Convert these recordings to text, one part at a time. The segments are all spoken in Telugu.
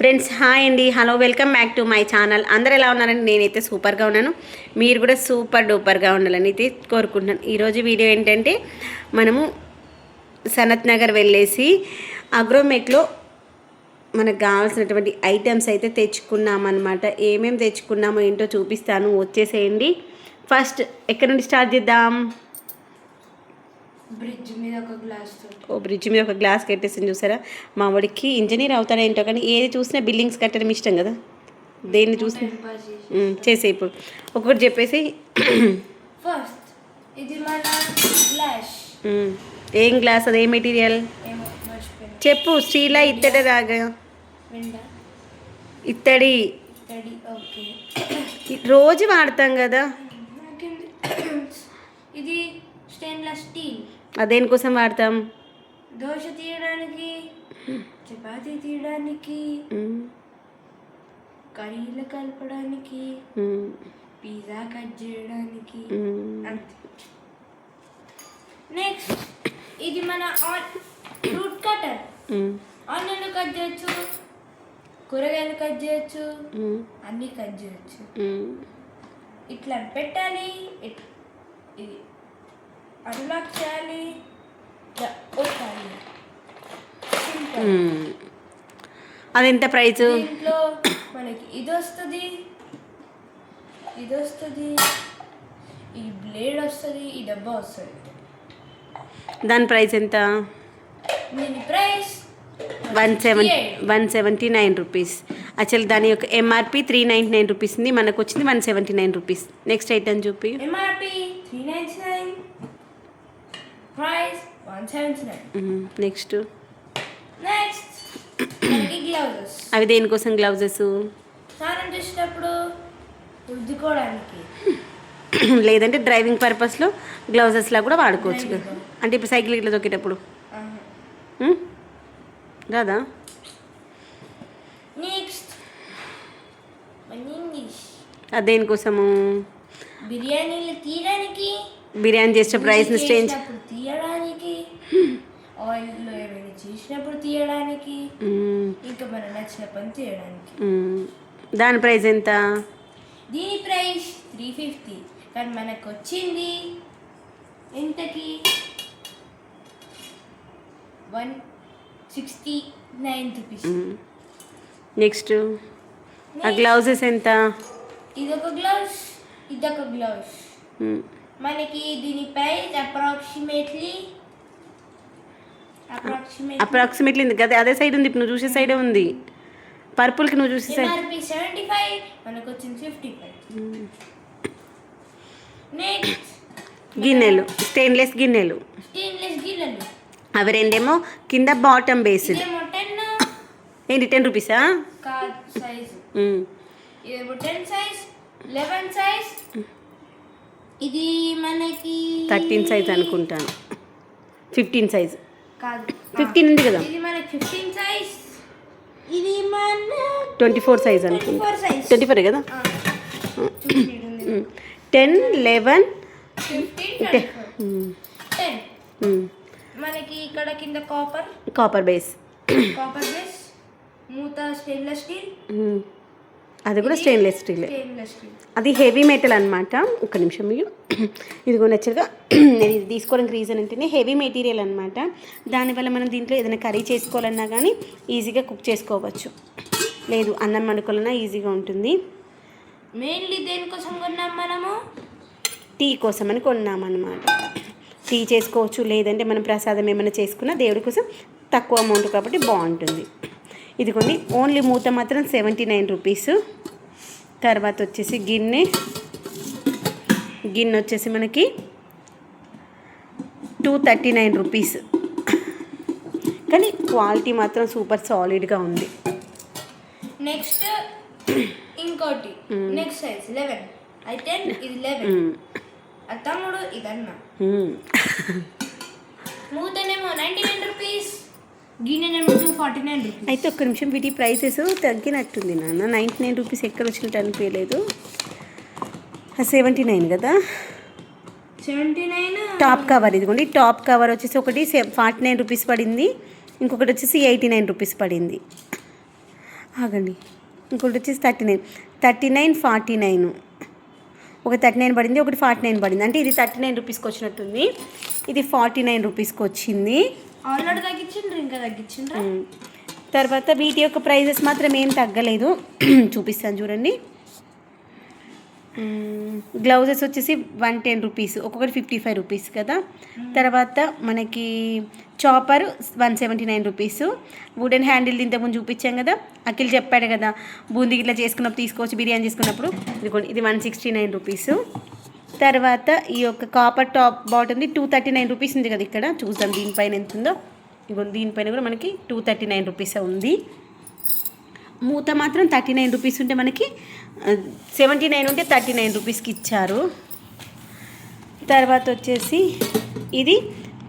ఫ్రెండ్స్ హాయ్ అండి. Hello welcome back to my channel. అందరు ఎలా ఉన్నారండి? నేనైతే సూపర్గా ఉన్నాను. మీరు కూడా సూపర్ డూపర్గా ఉండాలని అయితే కోరుకుంటున్నాను. ఈరోజు వీడియో ఏంటంటే మనము సనత్ నగర్ వెళ్ళేసి అగ్రోమెక్లో మనకు కావాల్సినటువంటి ఐటమ్స్ అయితే తెచ్చుకున్నాం అనమాట ఏమేమి తెచ్చుకున్నామో ఏంటో చూపిస్తాను. వచ్చేసేయండి. ఫస్ట్ ఎక్కడి నుండి స్టార్ట్ చేద్దాం? బ్రిడ్జ్ మీద ఒక గ్లాస్ ఓ బ్రిడ్జ్ మీద ఒక గ్లాస్ కట్టేసింది చూసారా? మా వాడికి ఇంజనీర్ అవుతాడేంటో కానీ ఏది చూసినా బిల్డింగ్స్ కట్టడం ఇష్టం కదా. దేన్ని చూసినా? చేసి చేసే ఇప్పుడు. ఒక్కొక్కటి చెప్పేసి ఫస్ట్ ఇది మన గ్లాస్ ఏం గ్లాస్ అది? ఏ మెటీరియల్ చెప్పు స్టీలా ఇత్తడి రాగా ఇత్తడి. రోజు వాడతాం కదా. ఇది స్టెయిన్లెస్ స్టీల్ అదేనికోసం వాడతాం? దోశ తీయడానికి చపాతీ తీయడానికి కర్రీలు కలపడానికి పిజ్జా కట్ చేయడానికి నెక్స్ట్ ఇది మన ఫ్రూట్ కటర్. ఆనియన్ కట్ చేయొచ్చు కూరగాయలు కట్ చేయొచ్చు అన్నీ కట్ చేయొచ్చు. ఇట్లా పెట్టాలి ఇది అన్లాక్ చేయాలి. అది ఎంత ప్రైస్ దీంట్లో మనకి ఇది వస్తుంది ఇది వస్తుంది ఈ బ్లేడ్ వస్తుంది ఈ డబ్బా వస్తుంది. దాని ప్రైస్ ఎంత? దీని price one seven one seventy nine rupees. Actual దాని యొక్క MRP three ninety nine rupees ఉంది. మనకు వచ్చింది one seventy nine rupees. Next item చూపి MRP three nine price one seventy nine next next gloves. అవి దేనికోసం గ్లౌజెస్? స్నానం చేసేటప్పుడు రుద్దుకోవడానికి. లేదంటే డ్రైవింగ్ పర్పస్లో గ్లౌజెస్లా కూడా వాడుకోవచ్చు కదా. అంటే ఇప్పుడు సైకిల్ ఇట్లా తొక్కేటప్పుడు? రాదా? నెక్స్ట్ మన ఇంగ్లీష్ అది దేనికోసము? బిర్యానీలు తీయడానికి బిర్యానీ చేసేటప్పుడు రైస్ని స్టేంజ్ తీయడానికి ఆయిల్లో ఏమైనా చేసినప్పుడు తీయడానికి ఇంకా మన నచ్చిన పని తీయడానికి. దాని ప్రైస్ ఎంత? దీని ప్రైస్ త్రీ ఫిఫ్టీ కానీ మనకు వచ్చింది ఎంతకి? One sixty nine rupees next ఆ గ్లౌజెస్ ఎంత? ఇదొక గ్లౌస్ ఇదొక గ్లౌస్ మ్మ్. మనకి దీని ప్రైస్ అప్రాక్సిమేట్లీ అప్రాక్సిమేట్ అప్రాక్సిమేట్లీ ఉంది. కదా అదే సైడ్ ఉంది. ఇప్పుడు నువ్వు చూసే సైడే ఉంది. పర్పుల్కి నువ్వు చూసే సైడ్ సెవెంటీ ఫైవ్ మనకు వచ్చింది ఫిఫ్టీ ఫైవ్ నెక్స్ట్ గిన్నెలు. స్టెయిన్లెస్ గిన్నెలు. స్టెయిన్లెస్ గిన్నెలు. అవి రెండేమో కింద బాటమ్ బేస్డ్ ఏంటి ten రూపీసా size ten size eleven size ఇది మనకి థర్టీన్ సైజ్ అనుకుంటాను. ఫిఫ్టీన్ సైజ్ కాదు. ఫిఫ్టీన్ ఉంది కదా? ఇది మనకి ఫిఫ్టీన్ సైజ్ ఇది మన ట్వంటీ ఫోర్ సైజ్ అనుకుంటా. ట్వంటీ ఫోర్ కదా? టెన్ లెవెన్ మనకి ఇక్కడ కింద copper copper base copper base మూత స్టెయిన్లెస్ స్టీల్ అది కూడా స్టెయిన్లెస్ స్టీల్ అది హెవీ మెటల్ అనమాట ఒక నిమిషం మీరు ఇదిగో నచ్చగా నేను ఇది తీసుకోవడానికి రీజన్ అంటేనే హెవీ మెటీరియల్ అనమాట దానివల్ల మనం దీంట్లో ఏదైనా కర్రీ చేసుకోవాలన్నా కానీ ఈజీగా కుక్ చేసుకోవచ్చు. లేదు అన్నం వండుకోవాలన్నా ఈజీగా ఉంటుంది. మెయిన్లీ దేనికోసం కొన్నాం మనము? టీ కోసం అని కొన్నామన్నమాట టీ చేసుకోవచ్చు లేదంటే మనం ప్రసాదం ఏమైనా చేసుకున్నా దేవుడి కోసం తక్కువ అమౌంట్ కాబట్టి బాగుంటుంది. ఇదిగోండి ఓన్లీ మూత మాత్రం సెవెంటీ నైన్ రూపీస్. తర్వాత వచ్చేసి గిన్నె. గిన్నె వచ్చేసి మనకి టూ థర్టీ నైన్ రూపీస్. కానీ క్వాలిటీ మాత్రం సూపర్ సాలిడ్గా ఉంది. నెక్స్ట్ ఇంకోటి. నెక్స్ట్ సైజ్ లెవెన్ అయితే ఇది లెవెన్ తమ్ముడు ఇదన్నా. మ్మ్. మూతనేమో నైంటీ నైన్ రూపీస్ అయితే ఒక్క నిమిషం వీటి ప్రైసెస్ తగ్గినట్టుంది నాన్న. నైంటీ నైన్ రూపీస్ ఎక్కడ వచ్చినట్టు అనిపించలేదు. సెవెంటీ నైన్ కదా? సెవెంటీ నైన్ టాప్ కవర్ ఇదిగోండి. టాప్ కవర్ వచ్చేసి ఒకటి ఫార్టీ నైన్ రూపీస్ పడింది. ఇంకొకటి వచ్చేసి ఎయిటీ నైన్ రూపీస్ పడింది. ఆగండి. ఇంకోటి వచ్చేసి thirty nine. Thirty nine forty nine. ఒక థర్టీ నైన్ పడింది ఒకటి ఫార్టీ నైన్ పడింది. అంటే ఇది థర్టీ నైన్ రూపీస్కి వచ్చినట్టుంది. ఇది ఫార్టీ నైన్ రూపీస్కి వచ్చింది. ఆల్రెడీ తగ్గించిండ్రు ఇంకా తగ్గించిండ్రు? తర్వాత వీటి యొక్క ప్రైజెస్ మాత్రం ఏం తగ్గలేదు. చూపిస్తాను చూడండి. గ్లౌజెస్ వచ్చేసి వన్ టెన్ రూపీస్ ఒక్కొక్కటి ఫిఫ్టీ ఫైవ్ రూపీస్ కదా. తర్వాత మనకి chopper one seventy nine rupees. Wooden handle ఇంతకుముందు చూపించాం కదా. అఖిల్ చెప్పాడు కదా బూందీ ఇట్లా చేసుకున్నప్పుడు తీసుకోవచ్చు బిర్యానీ చేసుకున్నప్పుడు. ఇదిగోండి ఇది వన్ సిక్స్టీ నైన్ రూపీస్. తర్వాత ఈ యొక్క కాపర్ టాప్ బాటమ్ది టూ థర్టీ నైన్ రూపీస్ ఉంది కదా ఇక్కడ. చూద్దాం దీనిపైన ఎంత ఉందో ఇదిగోండి దీనిపైన కూడా మనకి టూ థర్టీ నైన్ రూపీస్ ఉంది. మూత మాత్రం థర్టీ నైన్ రూపీస్ ఉంటే మనకి సెవెంటీ నైన్ ఉంటే థర్టీ నైన్ రూపీస్కి ఇచ్చారు. తర్వాత వచ్చేసి ఇది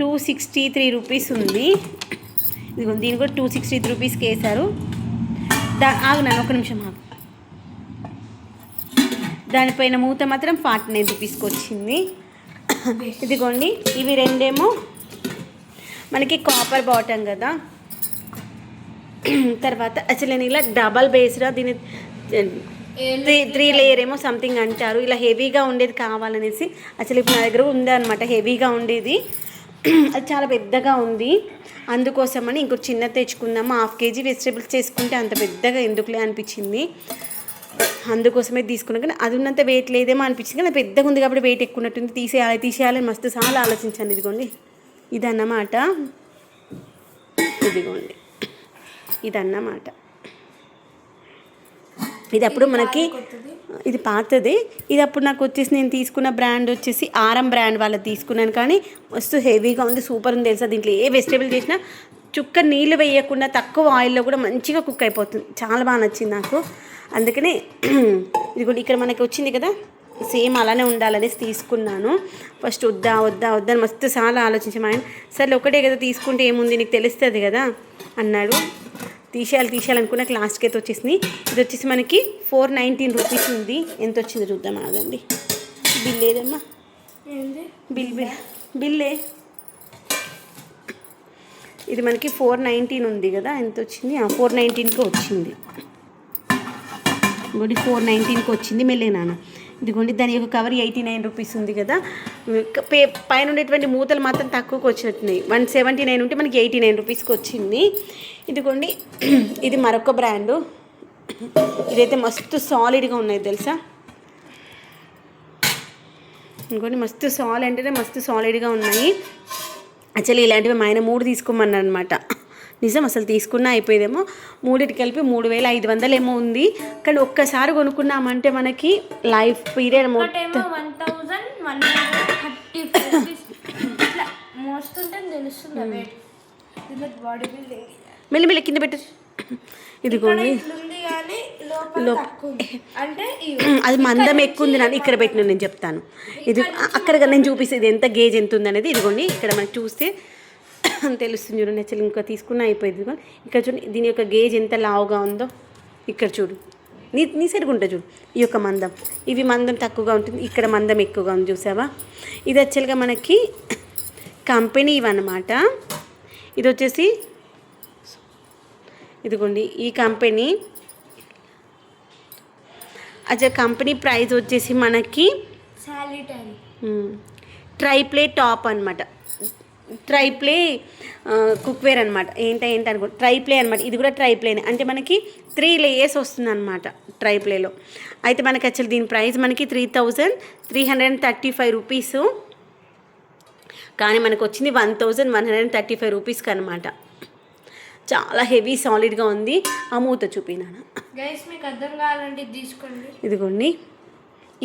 టూ సిక్స్టీ త్రీ రూపీస్ ఉంది. ఇదిగో దీని కూడా టూ సిక్స్టీ త్రీ రూపీస్కి వేశారు. దా ఆగు నన్ను ఒక నిమిషం ఆగు. దానిపైన మూత మాత్రం ఫార్టీ నైన్ రూపీస్కి వచ్చింది. ఇదిగోండి ఇవి రెండేమో మనకి కాపర్ బాటమ్ కదా. తర్వాత అసలు నేను ఇలా డబల్ బేస్రా దీని త్రీ త్రీ లేయర్ ఏమో సంథింగ్ అంటారు. ఇలా హెవీగా ఉండేది కావాలనేసి అసలు ఇప్పుడు నా దగ్గర ఉందన్నమాట హెవీగా ఉండేది. అది చాలా పెద్దగా ఉంది. అందుకోసమని ఇంకొక చిన్న తెచ్చుకుందాము? హాఫ్ కేజీ వెజిటేబుల్స్ చేసుకుంటే అంత పెద్దగా ఎందుకులే అనిపించింది. అందుకోసమే తీసుకున్నాను కానీ అది ఉన్నంత వెయిట్ లేదేమో అనిపించింది. కానీ పెద్దగా ఉంది కాబట్టి వెయిట్ ఎక్కువ ఉన్నట్టుంది. తీసేయాలి తీసేయాలని మస్తు చాలా ఆలోచించాను. ఇదిగోండి. ఇదన్నమాట. ఇదిగోండి. ఇదన్నమాట. ఇది అప్పుడు మనకి ఇది పాతది. ఇది అప్పుడు నాకు వచ్చేసి నేను తీసుకున్న బ్రాండ్ వచ్చేసి ఆరం బ్రాండ్ వాళ్ళది తీసుకున్నాను. కానీ మస్తు హెవీగా ఉంది సూపర్ ఉంది తెలుసా? దీంట్లో ఏ వెజిటేబుల్ చేసినా చుక్క నీళ్ళు వేయకుండా తక్కువ ఆయిల్లో కూడా మంచిగా కుక్ అయిపోతుంది. చాలా బాగా నచ్చింది నాకు. అందుకనే ఇది కూడా ఇక్కడ మనకి వచ్చింది కదా? సేమ్ అలానే ఉండాలనేసి తీసుకున్నాను. ఫస్ట్ వద్దా వద్దా వద్దా అని మస్తు చాలా ఆలోచించి మా ఆయన సరే ఒకటే కదా తీసుకుంటే ఏముంది? నీకు తెలుస్తుంది కదా? అన్నాడు. తీసేయాలి తీసేయాలనుకున్నాక లాస్ట్కి అయితే వచ్చేసింది. ఇది వచ్చేసి మనకి ఫోర్ నైన్టీన్ రూపీస్ ఉంది. ఎంత వచ్చిందో చూద్దాం ఆగండి. బిల్ ఏదమ్మా? ఏంది? బిల్ బిల్ బిల్లే. ఇది మనకి ఫోర్ నైన్టీన్ ఉంది కదా? ఎంత వచ్చింది? ఫోర్ నైన్టీన్కి వచ్చింది. ఇదిగోండి ఫోర్ నైన్టీన్కి వచ్చింది మెల్లే నాన్న. ఇదిగోండి దాని యొక్క కవర్ ఎయిటీ నైన్ రూపీస్ ఉంది కదా. పే పైన ఉండేటువంటి మూతలు మాత్రం తక్కువకి వచ్చినట్టున్నాయి. వన్ సెవెంటీ నైన్ ఉంటే మనకి ఎయిటీ నైన్ రూపీస్కి వచ్చింది. ఇదిగోండి ఇది మరొక బ్రాండు ఇదైతే మస్తు సాలిడ్గా ఉన్నాయి తెలుసా? ఇంకోటి మస్తు సాల్ అంటేనే మస్తు సాలిడ్గా ఉన్నాయి. యాక్చువల్లీ ఇలాంటివి మా ఆయన మూడు తీసుకోమన్నా అనమాట నిజం అసలు తీసుకున్నా అయిపోయేదేమో. మూడింటికి కలిపి మూడు వేల ఐదు వందలు ఏమో ఉంది. కానీ ఒక్కసారి కొనుక్కున్నామంటే మనకి లైఫ్ పీరియడ్ మొత్తం one thousand one thirty rupees. ఇట్లా మోస్తుంటే తెలుస్తుంది వెయిట్ దీంట్లో బాడీ బిల్డింగ్ మెల్లి మెల్లి కింద పెట్టు. ఇదిగోండి అది మందం ఎక్కువ ఉంది నాన్న. ఇక్కడ పెట్టిన నేను చెప్తాను. ఇది అక్కడ నేను చూపిస్తే ఇది ఎంత గేజ్ ఎంత ఉంది అనేది ఇదిగోండి ఇక్కడ మనకి చూస్తే తెలుస్తుంది చూడండి అసలు ఇంకా తీసుకున్నా అయిపోయింది ఇక్కడ చూడండి దీని యొక్క గేజ్ ఎంత లావుగా ఉందో ఇక్కడ చూడు. నీ నీ సరిగా ఉంటుంది చూడు ఈ యొక్క మందం. ఇవి మందం తక్కువగా ఉంటుంది ఇక్కడ మందం ఎక్కువగా ఉంది చూసావా? ఇది యాక్చువల్గా మనకి కంపెనీ ఇవన్నమాట ఇది వచ్చేసి ఇదిగోండి ఈ కంపెనీ. అచ్చా కంపెనీ ప్రైస్ వచ్చేసి మనకి శాలిటరీ. ట్రైప్లే టాప్ అనమాట ట్రైప్లే కుక్వేర్ అనమాట ఏంట ఏంటి అనుకో ట్రైప్లే అనమాట ఇది కూడా ట్రైప్లేనే అంటే మనకి త్రీ లేయర్స్ వస్తుంది అనమాట ట్రైప్లేలో అయితే మనకి యాక్చువల్ దీని ప్రైస్ మనకి three thousand three hundred and thirty five rupees కానీ మనకు వచ్చింది one thousand one hundred and thirty five రూపీస్కి అనమాట చాలా హెవీ సాలిడ్గా ఉంది. ఆ మూత చూపినాను గైస్ మీకు అర్థం కావాలంటే తీసుకోండి. ఇదిగోండి.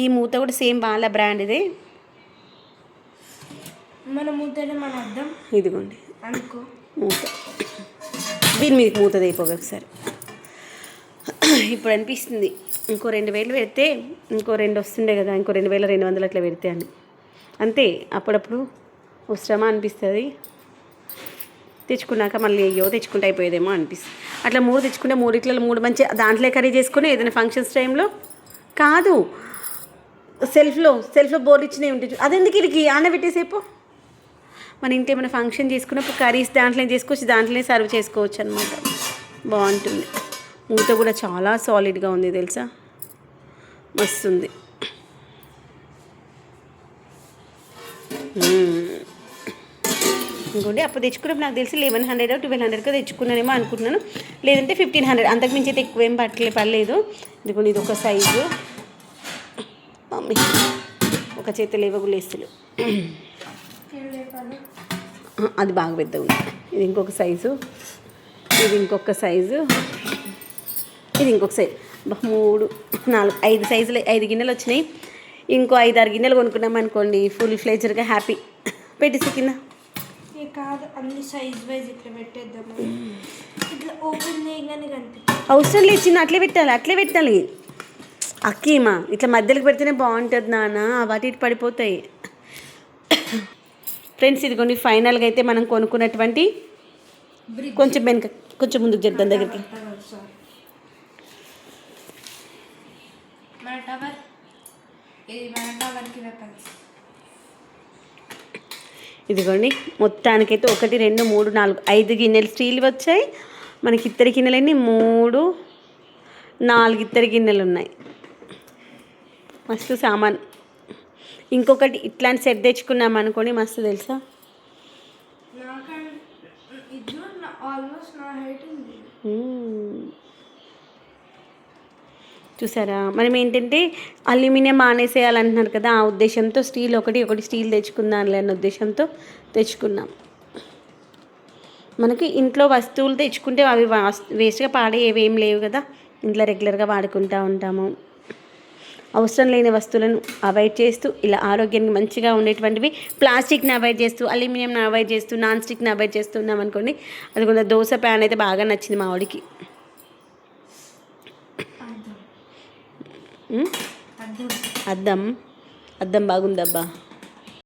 ఈ మూత కూడా సేమ్ వాళ్ళ బ్రాండ్ ఇదే మన ముందరే మన అర్థం ఇదిగోండి. అనుకో. మూత. దీని మీద మూత అయిపోగా ఒకసారి. ఇప్పుడు అనిపిస్తుంది ఇంకో రెండు వేలు పెడితే ఇంకో రెండు వస్తుండే కదా ఇంకో రెండు వేల రెండు వందలు అట్లా పెడితే అని. అంతే అప్పుడప్పుడు అవసరమా అనిపిస్తుంది. తెచ్చుకున్నాక మళ్ళీ అయ్యో తెచ్చుకుంటే అయిపోయేదేమో అనిపిస్తుంది. అట్లా మూడు తెచ్చుకుంటే మూడిట్లలో మూడు మంచి దాంట్లో కర్రీ చేసుకుని ఏదైనా ఫంక్షన్స్ టైంలో కాదు. సెల్ఫ్లో సెల్ఫ్లో బోర్లు ఇచ్చినవి ఉంటాయి చూ- అదెందుకు ఇడికి ఆన పెట్టేసేపు మన ఇంటి ఏమైనా ఫంక్షన్ చేసుకున్నప్పుడు కర్రీస్ దాంట్లోనే చేసుకోవచ్చు? దాంట్లోనే సర్వ్ చేసుకోవచ్చు అనమాట బాగుంటుంది. మూత కూడా చాలా సాలిడ్గా ఉంది తెలుసా? మస్తుంది. మ్మ్. ఇంకోటి అప్పుడు తెచ్చుకున్నప్పుడు నాకు తెలిసి లెవెన్ హండ్రెడ్ ట్వెల్వ్ హండ్రెడ్గా తెచ్చుకున్నానేమో అనుకుంటున్నాను. లేదంటే ఫిఫ్టీన్ హండ్రెడ్ అంతకుమించి అయితే ఎక్కువ ఏం పట్టలే పర్లేదు ఇదిగోండి ఇది ఒక సైజు మమ్మీ ఒక చేతిలో ఇవ్వగులేస్తులు అది బాగా పెద్దగా ఉంది. ఇది ఇంకొక సైజు. ఇది ఇంకొక సైజు. ఇది ఇంకొక సైజు. మూడు నాలుగు ఐదు సైజులు ఐదు గిన్నెలు వచ్చినాయి. ఇంకో ఐదు ఆరు గిన్నెలు కొనుక్కున్నాం అనుకోండి. ఫుల్ ఫ్లేజర్గా హ్యాపీ పెట్టేసి కింద. కాదు అన్ని సైజ్ వైజ్ ఇట్లా పెట్టేద్దాము. ఇట్లా ఓపెన్ చేయగానే కనిపిస్తుంది అవసరం లేదు చిన్న అట్లే పెట్టాలి అట్లే పెట్టాలి. అక్కీమా ఇట్లా మధ్యలోకి పెడితేనే బాగుంటుంది నాన్న. వాటి ఇటు పడిపోతాయి. ఫ్రెండ్స్ ఇదిగోండి ఫైనల్గా అయితే మనం కొనుక్కున్నటువంటి కొంచెం వెనక కొంచెం ముందుకు చేద్దాం దగ్గరికి. ఇదిగోండి మొత్తానికైతే ఒకటి రెండు మూడు నాలుగు ఐదు గిన్నెలు స్టీల్ వచ్చాయి. మనకి ఇత్తడి గిన్నెలన్నీ మూడు నాలుగు ఇత్తడి గిన్నెలు ఉన్నాయి. మస్తు సామాన్. ఇంకొకటి ఇట్లాంటి సెట్ తెచ్చుకున్నాం అనుకోండి మస్తు తెలుసా? ఆల్మోస్ట్ చూసారా? మనం ఏంటంటే అల్యూమినియం మానేసేయాలంటున్నారు కదా ఆ ఉద్దేశంతో స్టీల్ ఒకటి ఒకటి స్టీల్ తెచ్చుకుందాంలే అన్న ఉద్దేశంతో తెచ్చుకున్నాం. మనకి ఇంట్లో వస్తువులు తెచ్చుకుంటే అవి వాస్- వేస్ట్గా పాడేవి ఏం లేవు కదా ఇంట్లో రెగ్యులర్గా వాడుకుంటూ ఉంటాము. అవసరం లేని వస్తువులను అవాయిడ్ చేస్తూ ఇలా ఆరోగ్యానికి మంచిగా ఉండేటువంటివి ప్లాస్టిక్ని అవాయిడ్ చేస్తూ అల్యూమినియంని అవాయిడ్ చేస్తూ నాన్ స్టిక్ని అవాయిడ్ చేస్తున్నాం అనుకోండి అది కొంత దోశ ప్యాన్ అయితే బాగా నచ్చింది మా వాడికి. అద్దం. అద్దం బాగుందబ్బా.